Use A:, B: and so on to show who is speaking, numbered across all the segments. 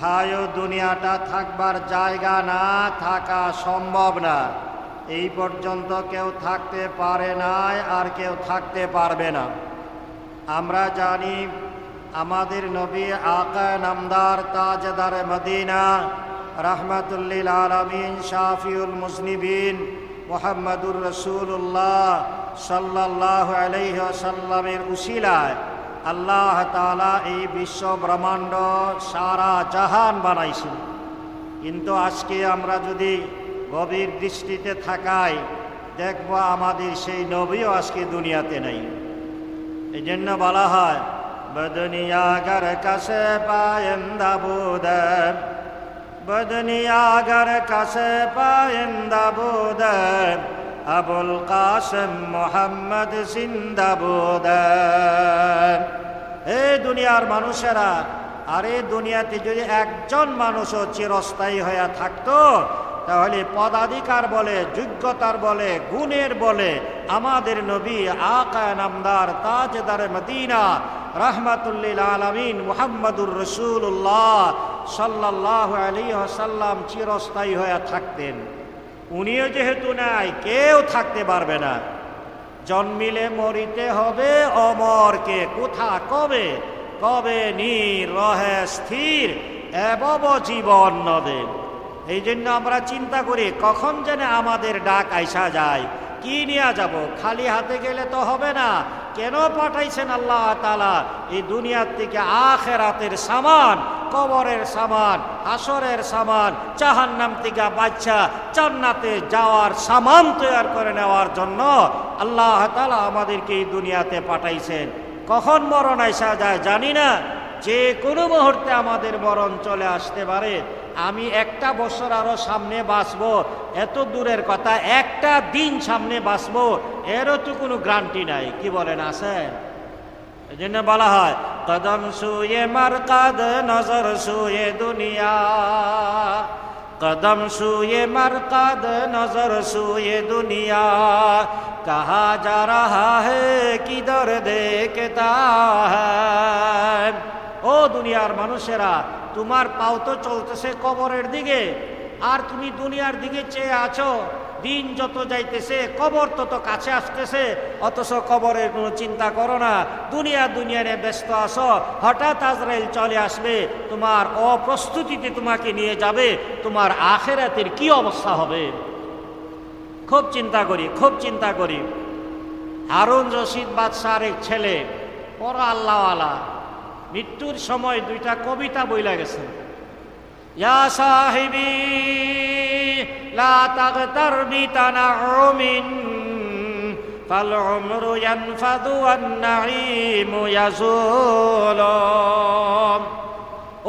A: ভাইও দুনিয়াটা থাকবার জায়গা না, থাকা সম্ভব না। এই পর্যন্ত কেউ থাকতে পারে নাই, আর কেউ থাকতে পারবে না। আমরা জানি, আমাদের নবী আকা নামদার তাজদার মদিনা, রহমতুল্লিল আলমিন, শাফিউল মুসনিবিন মোহাম্মদুর রসুল্লাহ সাল্লাহ আলহ্লামের উশিলায় আল্লাহ তালা এই বিশ্ব ব্রহ্মাণ্ড সারা জাহান বানাইছেন। কিন্তু আজকে আমরা যদি গভীর দৃষ্টিতে থাকাই, দেখব আমাদের সেই নবীও আজকে দুনিয়াতে নেই। এই জন্য বলা হয়, বদনিয়াগর কাছে পায়েন্দা বুদ বদনিয়াগর কাছে পায়েন্দা বুদ আবুল কাসম মোহাম্মদ সিন্দাবুদ হে দুনিয়ার মানুষেরা, আরে দুনিয়াতে যদি একজন মানুষও চিরস্থায়ী হয়ে থাকতো, তাহলে পদাধিকার বলে, যোগ্যতার বলে, গুণের বলে, আমাদের নবী আকায় নামদার তাজদার মদিনা, রহমাতুল্লিল আলমিন মুহাম্মদুর রসুল্লাহ সাল্লাহ আলী সাল্লাম চিরস্থায়ী হয়ে থাকতেন। উনিও যেহেতু নাই, কেউ থাকতে পারবে না। জন্মিলে মরিতে হবে, অমরকে কোথা কবে? কবে নীর রহে স্থির, এবব জীবন নদে। এই জন্য আমরা চিন্তা করি, কখন যেন আমাদের ডাক আইসা যায়, কি নিয়ে যাব? খালি হাতে গেলে তো হবে না। কেন পাঠাইছেন আল্লাহ তালা এই দুনিয়ার থেকে আখেরাতের সামান, কবরের সামান আসরের সামান চাহান্নাম থেকে বাচ্চা চান্নাতে যাওয়ার সামান তৈরি করে নেওয়ার জন্য আল্লাহ তালা আমাদেরকে এই দুনিয়াতে পাঠাইছেন। কখন মরণ আইসা যায় জানি না। যে কোনো মুহূর্তে আমাদের মরণ চলে আসতে পারে। আমি একটা বছর আরও সামনে বাঁচবো। এত দূরের কথা, একটা দিন সামনে বাঁচবো। এরও তো কোনো গ্রান্টি নাই। কি বলেন আছেন? এই জন্য বলা হয়, কদম শুয়ে মার কাদ নজর সুয়ে দুনিয়া। কদম শুয়ে মার কাদ নজর শুয়ে দুনিয়া। কাহা যা রাহা হে কিদর দেখতা ও দুনিয়ার মানুষেরা, তোমার পাও তো চলতেছে কবরের দিকে। আর তুমি দুনিয়ার দিকে চেয়ে আছো। দিন যত যাইতেছে, কবর তত কাছে আসতেছে, অথচ কবরের কোনো চিন্তা করো না, দুনিয়া দুনিয়া নিয়ে ব্যস্ত আসো হঠাৎ আজরাইল চলে আসবে, তোমার অপ্রস্তুতিতে তোমাকে নিয়ে যাবে, তোমার আখেরাতের কি অবস্থা হবে? খুব চিন্তা করি, খুব চিন্তা করি। হারুন রশিদ বাদশার এক ছেলে, বড় আল্লাহওয়ালা। মৃত্যুর সময় দুইটা কবিতা বইলা গেছে ইয়া সাহিবি لا تغتر بتنعم فالعمر ينفذ والنعيم يزول.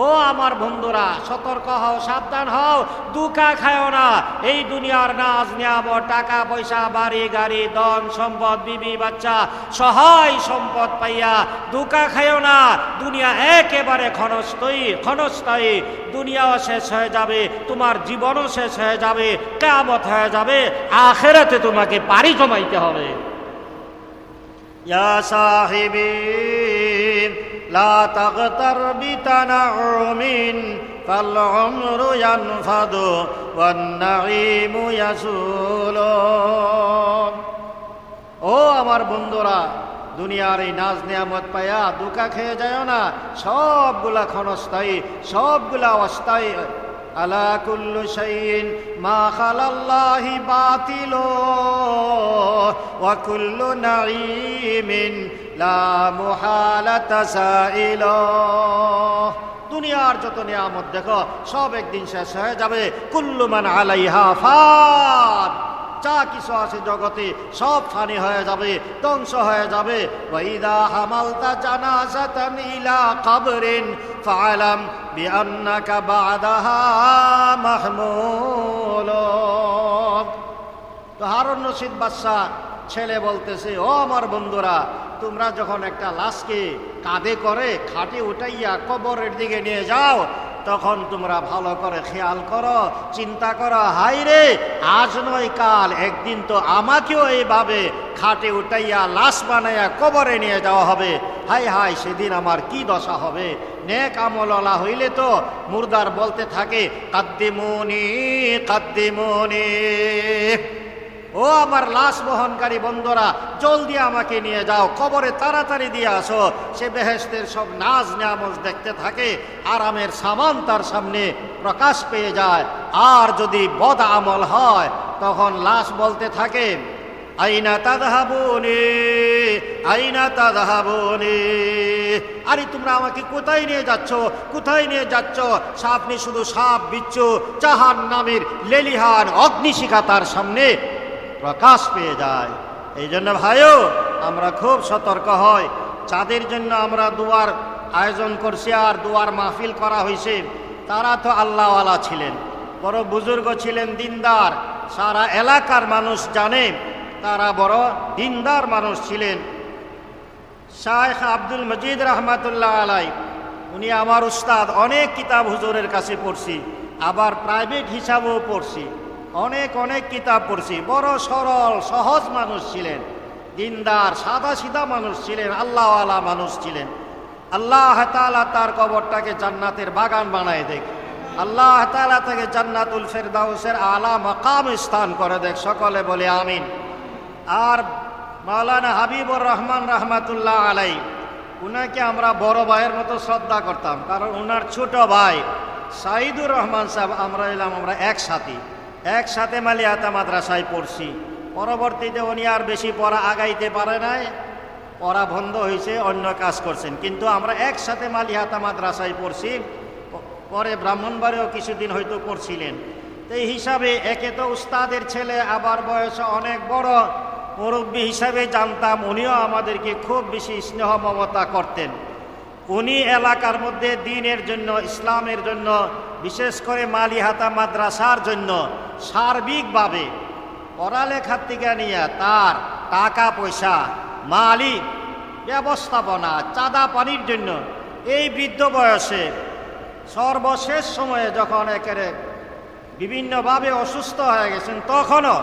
A: ও আমার বন্ধুরা, সতর্ক হও, সাবধান হও, দুকা খায়ও না। এই দুনিয়ার নাজ নিয়াম টাকা, পয়সা, বাড়ি, গাড়ি, ধন, সম্পদ, বিবি, বাচ্চা, সহায় সম্পদ পাইয়া দুকা খায়ও না। দুনিয়া একেবারে ক্ষণস্থায়ী ক্ষণস্থায়ী। দুনিয়াও শেষ হয়ে যাবে, তোমার জীবনও শেষ হয়ে যাবে কেমত হয়ে যাবে, আখেরাতে তোমাকে পারি জমাইতে হবে। ইয়া সাহিবী لا تغتر بتنعم فالعمر ينفد والنعيم يزول ও আমার বন্ধুরা দুনিয়ার এই নাজ নিয়ামত পায়া দুকা খেয়ে যায় না সবগুলা ক্ষণস্থায়ী সবগুলা অস্থায়ী আলা কুল্লু শাইইন মা খালাল্লাহি বাতিল ওয়া কুল্লু নাঈমিন লা মুহালাতা সাইল দুনিয়ার যত নিয়ামত দেখো, সব একদিন শেষ হয়ে যাবে। কুল্লু মান আলাইহা ফান যা কিছু আছে জগতে সব ফানি হয়ে যাবে, ধ্বংস হয়ে যাবে। ওয়াইদা হামালতা জানাজাতান ইলা কবরিন ফালাম বিআন্নাকা বাদাহা মাহমুল তো হারুন রশিদ বাদশাহ ছেলে বলতেছে, ও আমার বন্ধুরা, তোমরা যখন একটা লাশকে কাঁধে করে খাটে উঠাইয়া কবরের দিকে নিয়ে যাও তখন তোমরা ভালো করে খেয়াল করো, চিন্তা করো হাই রে আজ নয় কাল, একদিন তো আমাকেও এইভাবে খাটে উঠাইয়া, লাশ বানাইয়া কবরে নিয়ে যাওয়া হবে। হাই হাই সেদিন আমার কি দশা হবে? নেক আমলওয়ালা হইলে তো মুর্দার বলতে থাকে, কাদ্দিমুনি কাদ্দিমুনি। ও আমার লাশ বহনকারী বন্ধুরা, জলদি আমাকে নিয়ে যাও, কবরে তাড়াতাড়ি দিয়ে আসো। সে বেহেস্তের সব নাজ নামজ দেখতে থাকে, আরামের সামান তার সামনে প্রকাশ পেয়ে যায়। আর যদি বদ আমল হয়, তখন লাশ বলতে থাকে, আইনা তাদহাবুনি আইনা তাদহাবুনি আরে, তোমরা আমাকে কোথায় নিয়ে যাচ্ছ? কোথায় নিয়ে যাচ্ছ? সাপনি শুধু সাপ বিচ্ছু চাহান নামের লেলিহান অগ্নিশিখা তার সামনে প্রকাশ পেয়ে যায়। এই জন্য ভাইও, আমরা খুব সতর্ক হই। চাঁদের জন্য আমরা দুয়ার আয়োজন করছি আর দুয়ার মাহফিল করা হয়েছে তারা তো আল্লাহওয়ালা ছিলেন। বড় বুজুর্গ ছিলেন দিনদার। সারা এলাকার মানুষ জানে, তারা বড় দিনদার মানুষ ছিলেন। শায়েখ আব্দুল মজিদ রহমাতুল্লাহ আলাই, উনি আমার উস্তাদ, অনেক কিতাব হুজুরের কাছে পড়ছি। আবার প্রাইভেট হিসাবেও পড়ছি। অনেক অনেক কিতাব পড়ছি। বড় সরল, সহজ মানুষ ছিলেন। দিনদার সাদা সিধা মানুষ ছিলেন, আল্লাহওয়ালা মানুষ ছিলেন। আল্লাহ তালা তার কবরটাকে জান্নাতের বাগান বানায় দেখ। আল্লাহ তালা তাকে জান্নাতুল ফেরদাউসের আলা মকাম স্থান করে দেখ। সকলে বলে আমিন। আর মাওলানা হাবিবুর রহমান রহমাতুল্লাহ আলাই উনাকে আমরা বড় ভাইয়ের মতো শ্রদ্ধা করতাম। কারণ উনার ছোট ভাই সাইদুর রহমান সাহেব, আমরা এলাম, আমরা একসাথে। একসাথে মালিয়াতা মাদ্রাসায় পড়ছি। পরবর্তীতে উনি আর বেশি পড়া আগাইতে পারে নাই। পড়া বন্ধ হয়েছে অন্য কাজ করছেন। কিন্তু আমরা একসাথে মালিহাতা মাদ্রাসায় পড়ছি। পরে ব্রাহ্মণবাড়িও কিছুদিন হয়তো পড়ছিলেন। তো এই হিসাবে একে তো উস্তাদের ছেলে, আবার বয়সে অনেক বড়। মুরব্বী হিসাবে জানতাম, উনিও আমাদেরকে খুব বেশি স্নেহ মমতা করতেন। উনি এলাকার মধ্যে দিনের জন্য, ইসলামের জন্য, বিশেষ করে মালিহাতা মাদ্রাসার জন্য সার্বিকভাবে পড়ালেখার থেকে নিয়ে তার টাকা পয়সা মালিক, ব্যবস্থাপনা, চাঁদা পানির জন্য এই বৃদ্ধ বয়সে সর্বশেষ সময়ে যখন একেবারে বিভিন্নভাবে অসুস্থ হয়ে গেছেন, তখনও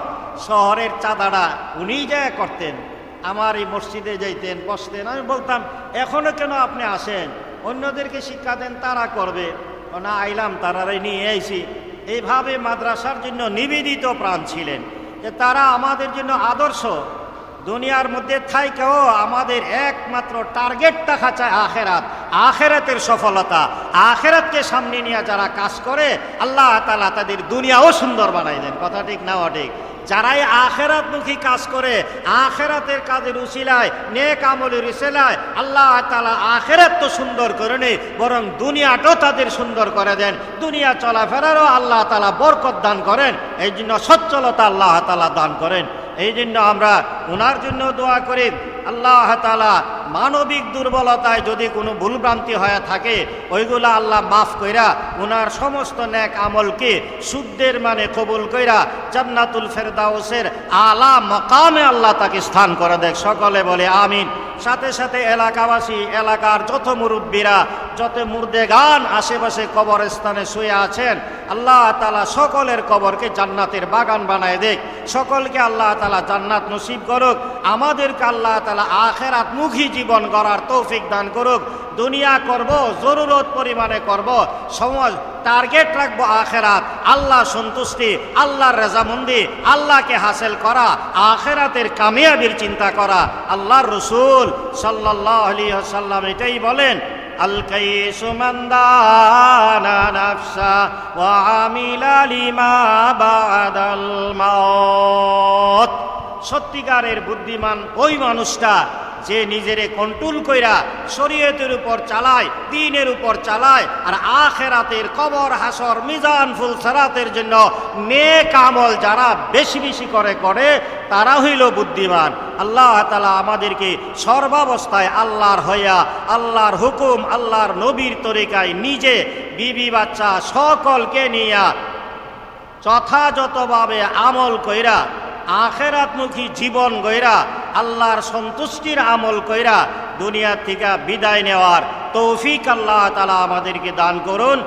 A: শহরের চাঁদাটা উনিই যায় করতেন, আমার এই মসজিদে যাইতেন, বসতেন, আমি বলতাম, এখনও কেন আপনি আসেন? অন্যদেরকে শিক্ষা দেন, তারা করবে। না, আইলাম তারারাই নিয়ে আইছি। এইভাবে মাদ্রাসার জন্য নিবেদিত প্রাণ ছিলেন যে তারা আমাদের জন্য আদর্শ। দুনিয়ার মধ্যে থাইকেও আমাদের একমাত্র টার্গেট দেখা চায় আখেরাত। আখেরাতের সফলতা, আখেরাতকে সামনে নিয়ে যারা কাজ করে, আল্লাহ তালা তাদের দুনিয়াও সুন্দর বানাই দেন কথা ঠিক না ঠিক? যারাই আখেরাতমুখী কাজ করে, আখেরাতের কাজের উশিলায়, নেক আমলের উশিলায় আল্লাহ তালা আখেরাত তো সুন্দর করে নেই, বরং দুনিয়াটাও তাদের সুন্দর করে দেন। দুনিয়া চলাফেরারও আল্লাহ তালা বরকত দান করেন এই জন্য সচ্ছলতা আল্লাহ তালা দান করেন। এই জন্য আমরা ওনার জন্য দোয়া করি। আল্লাহ তালা মানবিক দুর্বলতায় যদি কোনো ভুলভ্রান্তি হয়ে থাকে, ওইগুলো আল্লাহ মাফ কইরা ওনার সমস্ত ন্যাক আমলকে শুদ্ধের মানে কবুল কইরা জান্নাতুল ফেরদাউসের আলা মকামে আল্লাহ তাকে স্থান করে দেখ। সকলে বলে আমিন। সাথে সাথে এলাকাবাসী, এলাকার যত মুরব্বীরা যত মুর্দেগান আশেপাশে কবরস্থানে শুয়ে আছেন, আল্লাহ তালা সকলের কবরকে জান্নাতের বাগান বানায় দেখ। সকলকে আল্লাহ তালা জান্নাত নসিব করুক, আমাদেরকে আল্লাহ তালা আখেরাত মুখী জীবন গড়ার তৌফিক দান করুক। দুনিয়া করব, জরুরত পরিমাণে করব, সমাজ টার্গেট রাখব আখেরাত। আল্লাহ সন্তুষ্টি, আল্লাহর রেজামন্দি, আল্লাহকে হাসিল করা, আখেরাতের কামিয়াবির চিন্তা করা। আল্লাহর রসুল সাল্লাহ আলী সাল্লাম এটাই বলেন الكيس من دان نفسه وعمل لما بعد الموت সত্যিকারের বুদ্ধিমান ওই মানুষটা যে নিজেরে কন্ট্রোল কইরা শরীয়তের উপর চালায়, দিনের উপর চালায়, আর আখেরাতের কবর, হাসর, মিজান ফুল সারাতের জন্য নেক আমল যারা বেশি বেশি করে করে, তারা হইল বুদ্ধিমান। আল্লাহ তালা আমাদেরকে সর্বাবস্থায় আল্লাহর হইয়া, আল্লাহর হুকুম, আল্লাহর নবীর তরিকায় নিজে বিবি বাচ্চা সকলকে নিয়া যথাযথভাবে আমল কইরা, আখেরাতমুখী জীবন গইরা আল্লাহর সন্তুষ্টির আমল কইরা দুনিয়া থেকে বিদায় নেওয়ার তৌফিক আল্লাহ তালা আমাদেরকে দান করুন।